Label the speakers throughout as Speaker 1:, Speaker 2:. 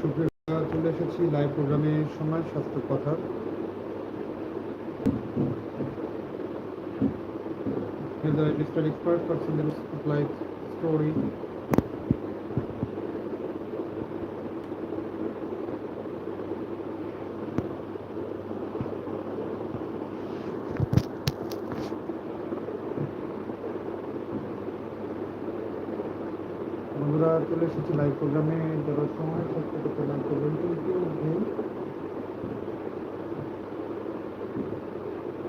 Speaker 1: সুপ্রিয়া চলে এসেছি লাইভ প্রোগ্রামে সময় স্বাস্থ্য কথা person in life story. বন্ধুরা, চলে এসেছি লাইভ প্রোগ্রামে যারা সময় স্বাস্থ্য কথা লাইভ কিন্তু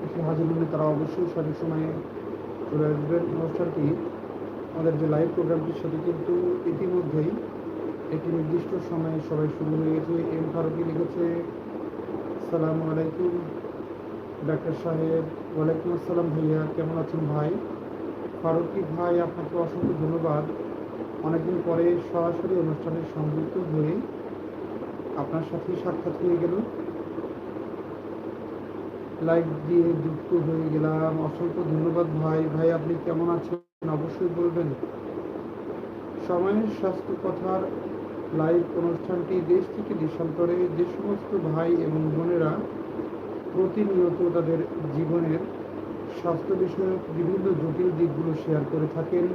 Speaker 1: এসে হাজির হলে তারা অবশ্যই সঠিক সময়ে চলে আসবেন। অনুষ্ঠানটি আমাদের যে লাইভ প্রোগ্রামটি সেটি কিন্তু ইতিমধ্যেই একটি নির্দিষ্ট সময়ে সবাই শুরু হয়ে গেছে। এম ফারুকি লিখেছে, সালাম আলাইকুম ডাক্তার সাহেব। ওয়ালাইকুম আসসালাম ভাইয়া, কেমন আছেন ভাই? ফারুকি, ভাই, আপনাকে অসংখ্য ধন্যবাদ। অনেকদিন পরে সরাসরি অনুষ্ঠানে সংযুক্ত হয়ে আপনার সাথে সাক্ষাৎ হয়ে গেল। লাইক দিয়ে যুক্ত হয়ে গেলাম। অসংখ্য ধন্যবাদ ভাই। ভাই, আপনি কেমন আছেন? অবশ্যই বলবেন। সময়ের স্বাস্থ্য কথার লাইভ অনুষ্ঠানটি দেশ থেকে দেশান্তরে যে সমস্ত ভাই এবং বোনেরা প্রতিনিয়ত তাদের জীবনের স্বাস্থ্য বিষয়ক বিভিন্ন জটিল দিকগুলো শেয়ার করে থাকেন,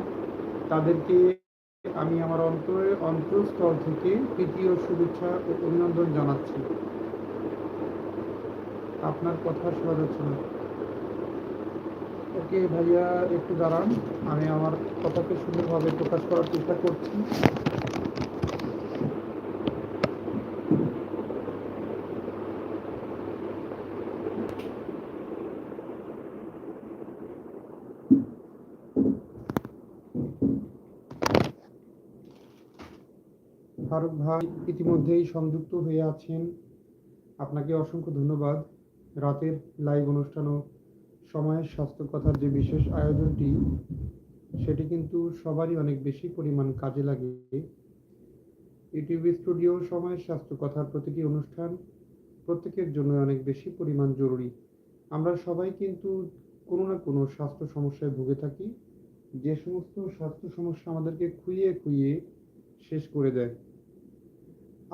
Speaker 1: তাদেরকে আমি আমার অন্তরে অন্তঃস্থল থেকে তৃতীয় শুভেচ্ছা ও অভিনন্দন জানাচ্ছি। আপনার কথা শোনা যাচ্ছে না। ওকে ভাইয়া, একটু দাঁড়ান। আমি আমার কথাকে সুন্দরভাবে প্রকাশ করার চেষ্টা করছি। ফারুক ভাই ইতিমধ্যেই সংযুক্ত হয়ে আছেন। আপনাকে অসংখ্য ধন্যবাদ। রাতের লাইভ অনুষ্ঠান ও সময়ের স্বাস্থ্য কথার যে বিশেষ আয়োজনটি, সেটি কিন্তু সবারই অনেক বেশি পরিমাণ কাজে লাগে। ইউটিউব স্টুডিও সময়ের স্বাস্থ্য কথার প্রতিটি অনুষ্ঠান প্রত্যেকের জন্য অনেক বেশি পরিমাণ জরুরি। আমরা সবাই কিন্তু কোনো না কোনো স্বাস্থ্য সমস্যায় ভুগে থাকি। যে সমস্ত স্বাস্থ্য সমস্যা আমাদেরকে খুইয়ে খুইয়ে শেষ করে দেয়।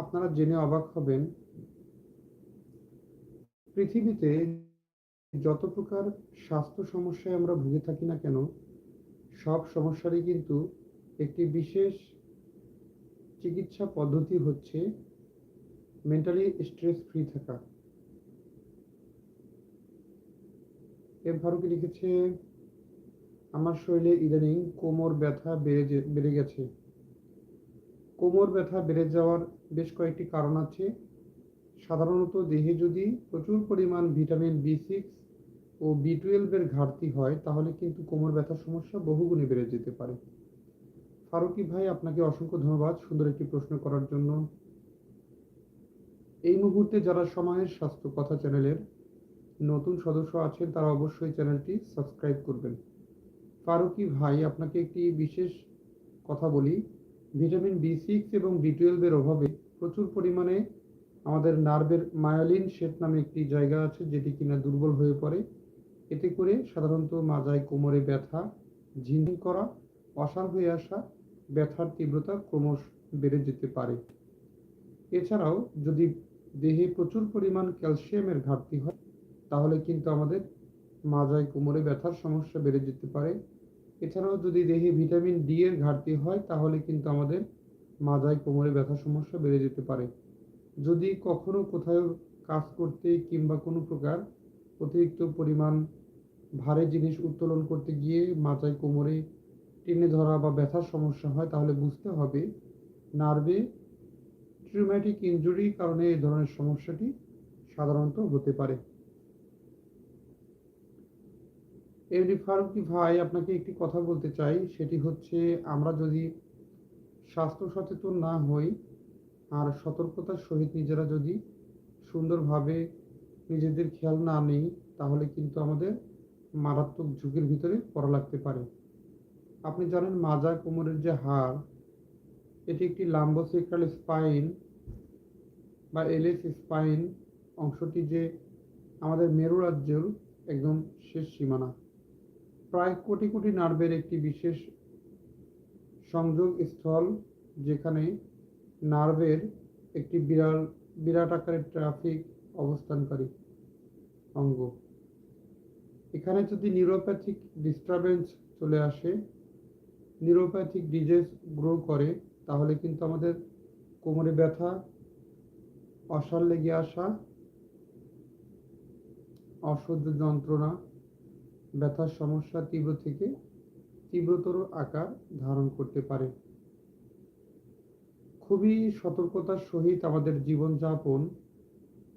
Speaker 1: আপনারা জেনে অবাক হবেন, পৃথিবীতে যত প্রকার স্বাস্থ্য সমস্যায় আমরা ভুগে থাকি না কেন, সব সমস্যারই কিন্তু একটি বিশেষ চিকিৎসা পদ্ধতি হচ্ছে মেন্টালি স্ট্রেস ফ্রি থাকা। এম ফারুকি লিখেছে, আমার শরীরে ইদানিং কোমর ব্যথা বেড়ে বেড়ে গেছে। কোমর ব্যথা বেড়ে যাওয়ার বেশ কয়েকটি কারণ আছে। সাধারণত দেহে যদি প্রচুর পরিমাণ ভিটামিন বি সিক্স ও বি টুয়েলভের ঘাটতি হয়, তাহলে কিন্তু কোমর ব্যথার সমস্যা বহুগুণে বেড়ে যেতে পারে। ফারুকি ভাই, আপনাকে অসংখ্য ধন্যবাদ সুন্দর একটি প্রশ্ন করার জন্য। এই মুহূর্তে যারা সময়ের স্বাস্থ্য কথা চ্যানেলের নতুন সদস্য আছেন, তারা অবশ্যই চ্যানেলটি সাবস্ক্রাইব করবেন। ফারুকি ভাই, আপনাকে একটি বিশেষ কথা বলি। ভিটামিন বি সিক্স এবং বি টুয়েলভের অভাবে প্রচুর পরিমাণে আমাদের নার্ভের মায়োলিন শেট নামে একটি জায়গা আছে, যেটি কিনা দুর্বল হয়ে পড়ে। এতে করে সাধারণত মাজায় কোমরে ব্যথা, ঝিনঝিন করা অসার হয়ে আসা, ব্যথার তীব্রতা ক্রমশ বেড়ে যেতে পারে। এছাড়াও যদি দেহে প্রচুর পরিমাণ ক্যালসিয়ামের ঘাটতি হয়, তাহলে কিন্তু আমাদের মাজায় কোমরে ব্যথার সমস্যা বেড়ে যেতে পারে। এছাড়াও যদি দেহে ভিটামিন ডি এর ঘাটতি হয়, তাহলে কিন্তু আমাদের মাজায় কোমরে ব্যথার সমস্যা বেড়ে যেতে পারে। যদি কখনো কোথাও কাজ করতে কিংবা কোনো প্রকার অতিরিক্ত পরিমাণ ভারী জিনিস উত্তোলন করতে গিয়ে মাজায় কোমরে টেনে ধরা বা ব্যথার সমস্যা হয়, তাহলে বুঝতে হবে নার্ভে ট্রিউম্যাটিক ইনজুরির কারণে এই ধরনের সমস্যাটি সাধারণত হতে পারে। এমনি ফারুকি ভাই, আপনাকে একটি কথা বলতে চাই। সেটি হচ্ছে, আমরা যদি স্বাস্থ্য সচেতন না হই আর সতর্কতার সহিত নিজেরা যদি সুন্দরভাবে নিজেদের খেয়াল না নেই, তাহলে কিন্তু আমাদের মারাত্মক ঝুঁকির ভিতরে পড়া লাগতে পারে। আপনি জানেন, মাজা কোমরের যে হাড়, এটি একটি লাম্বোসেক্রাল স্পাইন বা এলএস স্পাইন। অংশটি যে আমাদের মেরু রাজ্যের একদম শেষ সীমানা। প্রায় কোটি কোটি নার্ভের একটি বিশেষ সংযোগ স্থল যেখানে নার্ভের একটি বিরাল, বিরাট আকারের ট্রাফিক অবস্থানকারী অঙ্গ। এখানে যদি নিউরোপ্যাথিক ডিস্টারবেন্স চলে আসে, নিউরোপ্যাথিক ডিজিজ গ্রো করে, তাহলে কিন্তু আমাদের কোমরে ব্যথা, অসার লেগে আসা, অসহ্য যন্ত্রণা ব্যথার সমস্যা তীব্র থেকে তীব্রতর আকার ধারণ করতে পারে। খুবই সতর্কতার সহিত আমাদের জীবনযাপন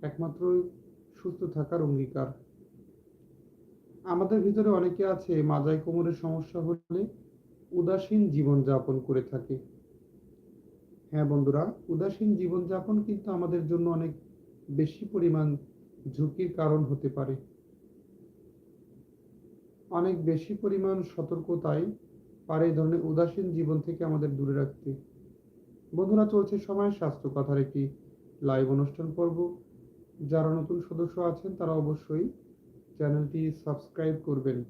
Speaker 1: একমাত্র সুস্থ থাকার অঙ্গীকার। আমাদের ভিতরে অনেকে আছে, মাজায় কোমরের সমস্যা হলে উদাসীন জীবনযাপন করে থাকে। হ্যাঁ বন্ধুরা, উদাসীন জীবনযাপন কিন্তু আমাদের জন্য অনেক বেশি পরিমাণ ঝুঁকির কারণ হতে পারে। অনেক বেশি পরিমাণ সতর্কতাই পারে এই ধরনের উদাসীন জীবন থেকে আমাদের দূরে রাখতে। বন্ধুরা, চলছে সময় স্বাস্থ্য কথার একটি লাইভ অনুষ্ঠান পর্ব। যারা নতুন সদস্য আছেন, তারা অবশ্যই চ্যানেলটি সাবস্ক্রাইব করবেন।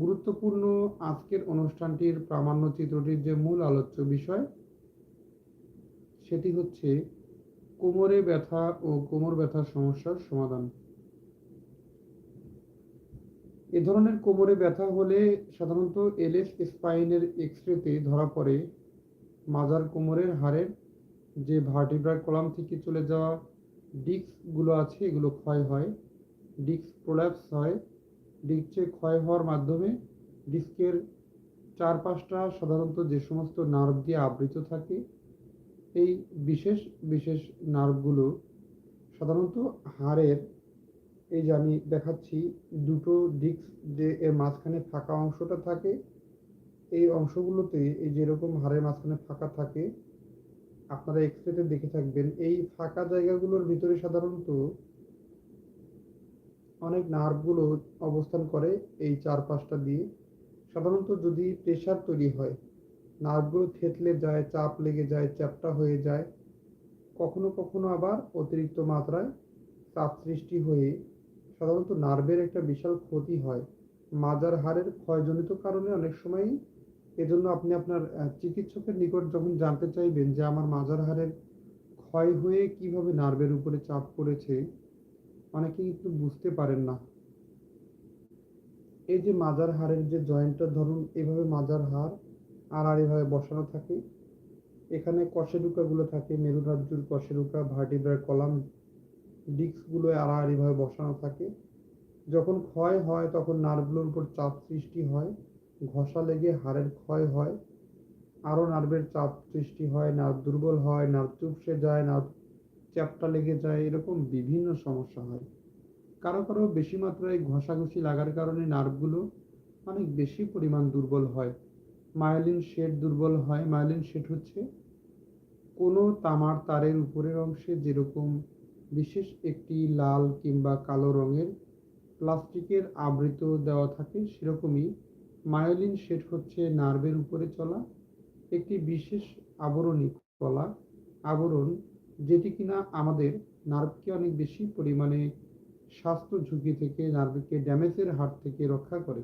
Speaker 1: গুরুত্বপূর্ণ আজকের অনুষ্ঠানটির প্রামাণ্য চিত্রটির যে মূল আলোচ্য বিষয়, সেটি হচ্ছে কোমরে ব্যথা ও কোমর ব্যথার সমস্যার সমাধান। এ ধরনের কোমরে ব্যথা হলে সাধারণত এলএস স্পাইনের এক্সরেতে ধরা পড়ে। মাজার কোমরের হাড়ের যে ভার্টিব্রাল কলাম থেকে চলে যাওয়া ডিস্কগুলো আছে, এগুলো ক্ষয় হয়। ডিস্ক প্রোল্যাপস হয়। ডিস্কে ক্ষয় হওয়ার মাধ্যমে ডিস্কের চার পাঁচটা সাধারণত যে সমস্ত নার্ভ দিয়ে আবৃত থাকে, এই বিশেষ বিশেষ নার্ভগুলো সাধারণত হাড়ের এই যে আমি দেখাচ্ছি, দুটো ডিস্ক যে এর মাঝখানে ফাঁকা অংশটা থাকে, এই অংশগুলোতে এই যেরকম হাড়ের মাঝখানে ফাঁকা থাকে, আপনারা এক্সরেতে দেখে থাকবেন, এই ফাঁকা জায়গাগুলোর ভিতরে সাধারণত অনেক নার্ভগুলো অবস্থান করে এই চার পাঁচটা দিয়ে। সাধারণত যদি প্রেশার তৈরি হয় নার্ভগুলো থেতলে যায়, চাপ লেগে যায়, চ্যাপটা হয়ে যায়, কখনো কখনো আবার অতিরিক্ত মাত্রায় চাপ সৃষ্টি হয়ে সাধারণত নার্ভের একটা বিশাল ক্ষতি হয়। মাজার হাড়ের ক্ষয়জনিত কারণে অনেক সময়ই এজন্য আপনি আপনার চিকিৎসকের নিকট যখন জানতে চাইবেন যে আমার মাজার হাড়ের ক্ষয় হয়ে কীভাবে নার্ভের উপরে চাপ পড়েছে, অনেকে কিন্তু বুঝতে পারেন না। এই যে মাজার হাড়ের যে জয়েন্টটা, ধরুন এভাবে মাজার হাড় আর আর এভাবে বসানো থাকে, এখানে কশেরুকাগুলো থাকে মেরুরাজ্যুর কশেরুকা ভার্টিব্রার কলাম ডিস্কগুলো আড়াআড়িভাবে বসানো থাকে। যখন ক্ষয় হয়, তখন নার্ভগুলোর উপর চাপ সৃষ্টি হয়, ঘষা লেগে হাড়ের ক্ষয় হয়, আরও নার্ভের চাপ সৃষ্টি হয়, নার্ভ দুর্বল হয়, নার্ভ চুপসে যায়, নার্ভ চ্যাপটা লেগে যায়, এরকম বিভিন্ন সমস্যা হয়। কারও কারও বেশি মাত্রায় ঘষাঘষি লাগার কারণে নার্ভগুলো অনেক বেশি পরিমাণ দুর্বল হয়। মায়োলিন শেড দুর্বল হয়। মায়োলিন শেড হচ্ছে কোনো তামার তারের উপরের অংশে যেরকম বিশেষ একটি লাল কিংবা কালো রঙের প্লাস্টিকের আবৃত দেওয়া থাকে, সেরকমই মায়োলিন শেড হচ্ছে নার্ভের উপরে চলা একটি বিশেষ আবরণী কলা, আবরণ যেটি কিনা আমাদের নার্ভকে অনেক বেশি পরিমাণে স্বাস্থ্য ঝুঁকি থেকে, নার্ভকে ড্যামেজের হাত থেকে রক্ষা করে।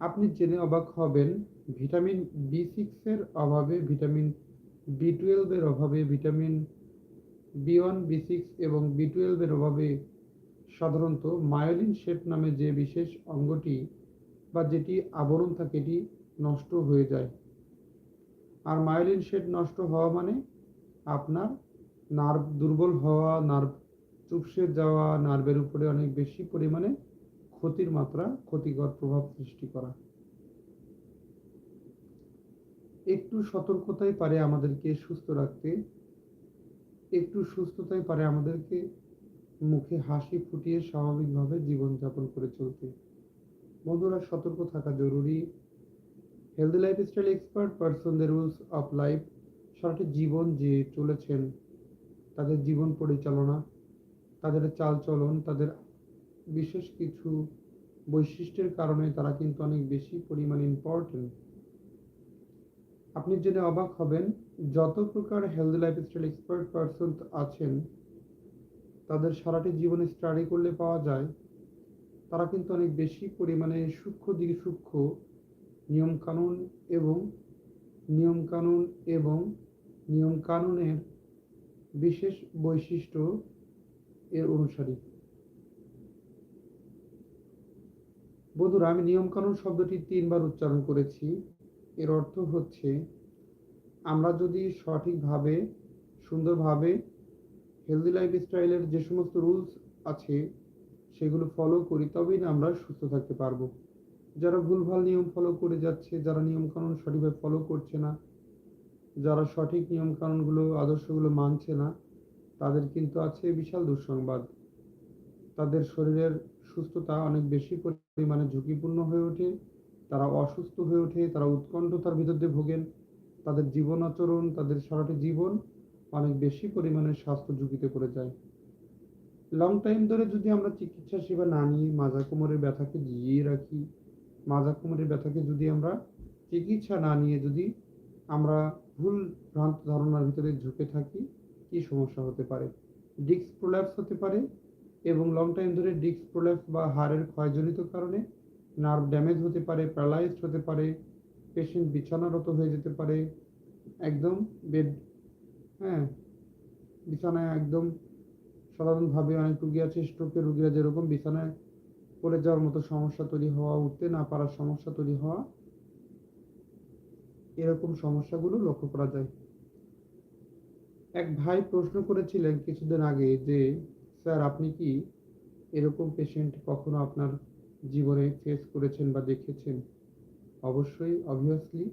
Speaker 1: আপনি জেনে অবাক হবেন, ভিটামিন বি সিক্সের অভাবে, ভিটামিন বি টুয়েলভের অভাবে, vitamin B one B six এবং বি টুয়েলভের অভাবে সাধারণত মায়োলিন শেপ নামে যে বিশেষ অঙ্গটি বা যেটি আবরণ থাকে, এটি নষ্ট হয়ে যায়। আর মায়োলিন শেড নষ্ট হওয়া মানে আপনার নার্ভ দুর্বল হওয়া, নার্ভ চুপসে যাওয়া, নার্ভের উপরে অনেক বেশি পরিমাণে ক্ষতির মাত্রা, ক্ষতিকর প্রভাব সৃষ্টি করা। একটু সতর্কতাই পারে আমাদেরকে সুস্থ রাখতে। একটু সুস্থতাই পারে আমাদেরকে। মুখে হাসি ফুটিয়ে স্বাভাবিকভাবে জীবনযাপন করে চলতে। বন্ধুরা, সতর্ক থাকা জরুরি। Healthy lifestyle expert person the rules of life সারাটি জীবন যে চলেছেন, তাদের জীবন পরিচালনা, তাদের চালচলন, তাদের বিশেষ কিছু বৈশিষ্ট্যের কারণে তারা কিন্তু অনেক বেশি পরিমাণ ইম্পর্টেন্ট আপনি জেনে অবাক হবেন, যত প্রকার হেলদি লাইফস্টাইল এক্সপার্ট পার্সন আছেন, তাদের সারাটি জীবনে স্টাডি করলে পাওয়া যায়, তারা কিন্তু অনেক বেশি পরিমাণে সূক্ষ্ম দিকে সূক্ষ্ম নিয়মকানুন এবং নিয়মকানুন এবং নিয়মকানুনের বিশেষ বৈশিষ্ট্য এর অনুসারী। বন্ধুরা, আমি নিয়মকানুন শব্দটি তিনবার উচ্চারণ করেছি। এর অর্থ হচ্ছে, আমরা যদি সঠিকভাবে, সুন্দরভাবে হেলদি লাইফ স্টাইলের যে সমস্ত রুলস আছে, সেগুলো ফলো করি, তবেই না আমরা সুস্থ থাকতে পারব। যারা ভুলভাল নিয়ম ফলো করে যাচ্ছে, যারা নিয়মকানুন সঠিকভাবে ফলো করছে না, যারা সঠিক নিয়মকানুনগুলো, আদর্শগুলো মানছে না, তাদের কিন্তু আছে বিশাল দুঃসংবাদ। তাদের শরীরের সুস্থতা অনেক বেশি পরিমাণে ঝুঁকিপূর্ণ হয়ে ওঠে। তারা অসুস্থ হয়ে ওঠে, তারা উৎকণ্ঠতার ভিতর দিয়ে ভোগেন। তাদের জীবন আচরণ, তাদের সারাটি জীবন অনেক বেশি পরিমাণে স্বাস্থ্য ঝুঁকিতে পড়ে যায়। লং টাইম ধরে যদি আমরা চিকিৎসা সেবা না নিয়ে মাজা কোমরের ব্যথাকে জিয়ে রাখি মাজা কোমরের ব্যথাকে যদি আমরা চিকিৎসা না নিয়ে যদি আমরা ভুল ভ্রান্ত ধারণার ভিতরে ঝুঁকে থাকি, কি সমস্যা হতে পারে? ডিস্ক প্রোল্যাপস হতে পারে এবং লং টাইম ধরে ডিস্ক প্রোল্যাপস বা হাড়ের ক্ষয়জনিত কারণে নার্ভ ড্যামেজ হতে পারে, প্যারালাইজড হতে পারে, পেশেন্ট বিছানারত হয়ে যেতে পারে, একদম বেড হ্যাঁ বিছানায় একদম সাধারণভাবে অনেক রুগী আছে স্ট্রোকের রুগীরা যেরকম বিছানায় পড়ে যাওয়ার মতো সমস্যা তৈরি হওয়া, উঠতে না পারার সমস্যা তৈরি হওয়া, এরকম সমস্যাগুলো লক্ষ্য করা যায়। এক ভাই প্রশ্ন করেছিলেন কিছুদিন আগে যে, স্যার, আপনি কি এরকম পেশেন্ট কখনো আপনার জীবনে ফেস করেছেন বা দেখেছেন, অবশ্যই অবভিয়াসলি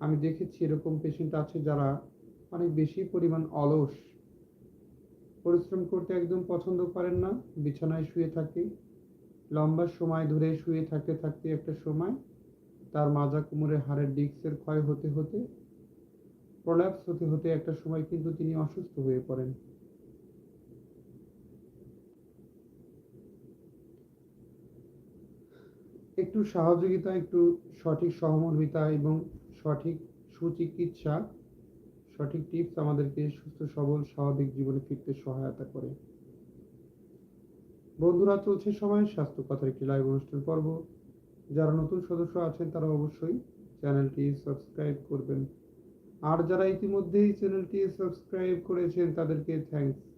Speaker 1: আমি দেখেছি এরকম পেশেন্ট আছে যারা অনেক বেশি পরিমাণ অলস, পরিশ্রম করতে একদম পছন্দ করেন না, বিছানায় শুয়ে থাকে, লম্বা সময় ধরে শুয়ে থাকতে থাকতে একটা সময় তার মাজা কোমরে হাড়ের ডিস্কের ক্ষয় হতে হতে প্রল্যাপস হতে হতে একটা সময় কিন্তু তিনি অসুস্থ হয়ে পড়েন। একটু সহযোগিতা, একটু সঠিক সহমর্মিতা এবং সঠিক সুচিকিৎসা, সঠিক টিপস আমাদেরকে সুস্থ, সবল, স্বাভাবিক জীবনে ফিরতে সহায়তা করে। বন্ধুরা, চলছে সময়। স্বাস্থ্য কথার একটি লাইভ অনুষ্ঠান পর্ব। যারা নতুন সদস্য আছেন, তারা অবশ্যই চ্যানেলটি সাবস্ক্রাইব করবেন। আর যারা ইতিমধ্যেই চ্যানেলটি সাবস্ক্রাইব করেছেন, তাদেরকে থ্যাঙ্কস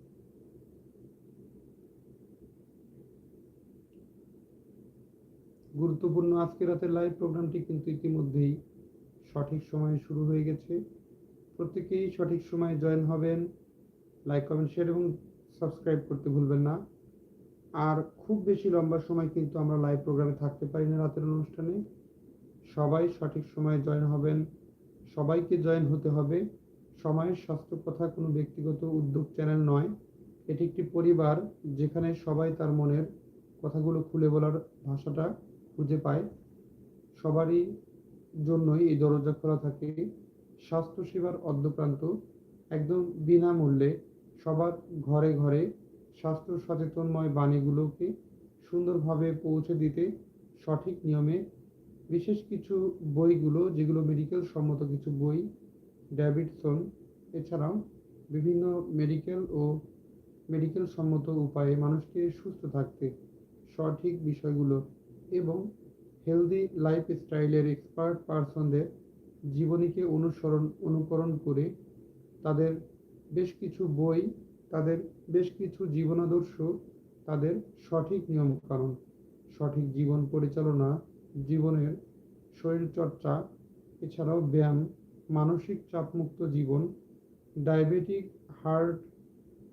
Speaker 1: গুরুত্বপূর্ণ আজকে রাতের লাইভ প্রোগ্রামটি কিন্তু ইতিমধ্যেই সঠিক সময়ে শুরু হয়ে গেছে। প্রত্যেকেই সঠিক সময়ে জয়েন হবেন লাইক কমেন্ট শেয়ার এবং সাবস্ক্রাইব করতে ভুলবেন না। আর খুব বেশি লম্বা সময় কিন্তু আমরা লাইভ প্রোগ্রামে থাকতে পারি না রাতের অনুষ্ঠানে। সবাই সঠিক সময়ে জয়েন হবেন, সবাইকে জয়েন হতে হবে। সময়ের স্বাস্থ্য কথা কোনো ব্যক্তিগত উদ্যোগ চ্যানেল নয়। এটি একটি পরিবার যেখানে সবাই তার মনের কথাগুলো খুলে বলার ভাষাটা খুঁজে পায়। সবারই জন্যই এই দরজা খোলা থাকে। স্বাস্থ্যসেবার অদ্যপ্রান্ত একদম বিনামূল্যে সবার ঘরে ঘরে স্বাস্থ্য সচেতনময় বাণীগুলোকে সুন্দরভাবে পৌঁছে দিতে সঠিক নিয়মে বিশেষ কিছু বইগুলো, যেগুলো মেডিকেল সম্মত কিছু বই ড্যাভিডসন এছাড়াও বিভিন্ন মেডিকেল ও মেডিকেল সম্মত উপায়ে মানুষকে সুস্থ থাকতে সঠিক বিষয়গুলো এবং হেলদি লাইফ স্টাইলের এক্সপার্ট পার্সনদের জীবনীকে অনুসরণ, অনুকরণ করে তাদের বেশ কিছু বই, তাদের বেশ কিছু জীবনাদর্শ, তাদের সঠিক নিয়মকানুন, সঠিক জীবন পরিচালনা, জীবনের শরীরচর্চা, এছাড়াও ব্যায়াম, মানসিক চাপমুক্ত জীবন ডায়াবেটিক হার্ট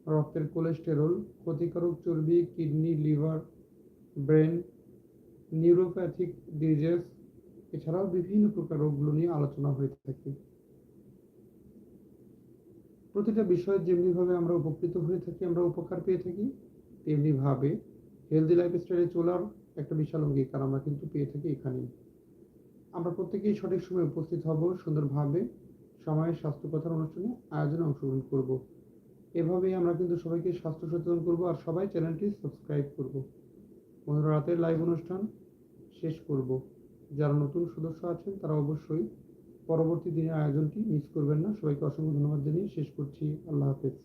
Speaker 1: রক্তের কোলেস্টেরল ক্ষতিকারক চর্বি kidney liver brain neuropathic disease, এছাড়াও বিভিন্ন প্রকার রোগগুলো নিয়ে আলোচনা হয়ে থাকে। প্রতিটা বিষয়ে যেমনিভাবে আমরা উপকৃত হয়ে থাকি, আমরা উপকার পেয়ে থাকি, তেমনিভাবে হেলদি লাইফ স্টাইলে চলার একটা বিশাল অঙ্গীকার আমরা কিন্তু পেয়ে থাকি এখানেই। আমরা প্রত্যেকেই সঠিক সময় উপস্থিত হব, সুন্দরভাবে সময়ের স্বাস্থ্য কথার অনুষ্ঠানে আয়োজনে অংশগ্রহণ করব। এভাবেই আমরা কিন্তু সবাইকে স্বাস্থ্য সচেতন করব আর সবাই চ্যানেলটি সাবস্ক্রাইব করব। বন্ধুরা, রাতের লাইভ অনুষ্ঠান শেষ করব। যারা নতুন সদস্য আছেন, তারা অবশ্যই পরবর্তী দিনের আয়োজনটি মিস করবেন না। সবাইকে অসংখ্য ধন্যবাদ জানিয়ে শেষ করছি। আল্লাহ হাফেজ।